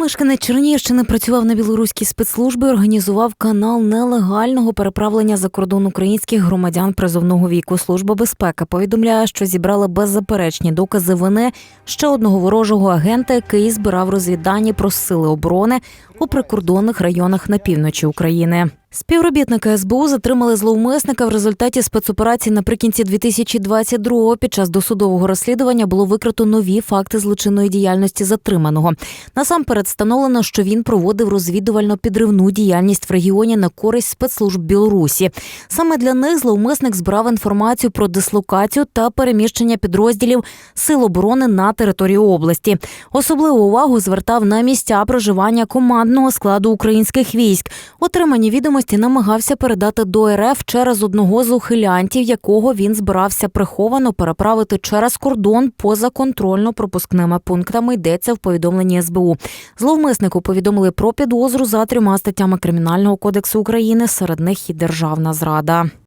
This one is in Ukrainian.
Мешканець Чернігівщини працював на білоруській спецслужбі, організував канал нелегального переправлення за кордон українських громадян призовного віку. Служба безпеки повідомляє, що зібрала беззаперечні докази вини ще одного ворожого агента, який збирав розвіддані про сили оборони у прикордонних районах на півночі України. Співробітники СБУ затримали зловмисника в результаті спецоперації наприкінці 2022-го. Під час досудового розслідування було викрито нові факти злочинної діяльності затриманого. Насамперед встановлено, що він проводив розвідувально-підривну діяльність в регіоні на користь спецслужб Білорусі. Саме для них зловмисник збирав інформацію про дислокацію та переміщення підрозділів сил оборони на територію області. Особливу увагу звертав на місця проживання командного складу українських військ. Отримані відомості намагався передати до РФ через одного з ухилянтів, якого він збирався приховано переправити через кордон поза контрольно-пропускними пунктами. Йдеться в повідомленні СБУ. Зловмиснику повідомили про підозру за трьома статтями Кримінального кодексу України. Серед них і державна зрада.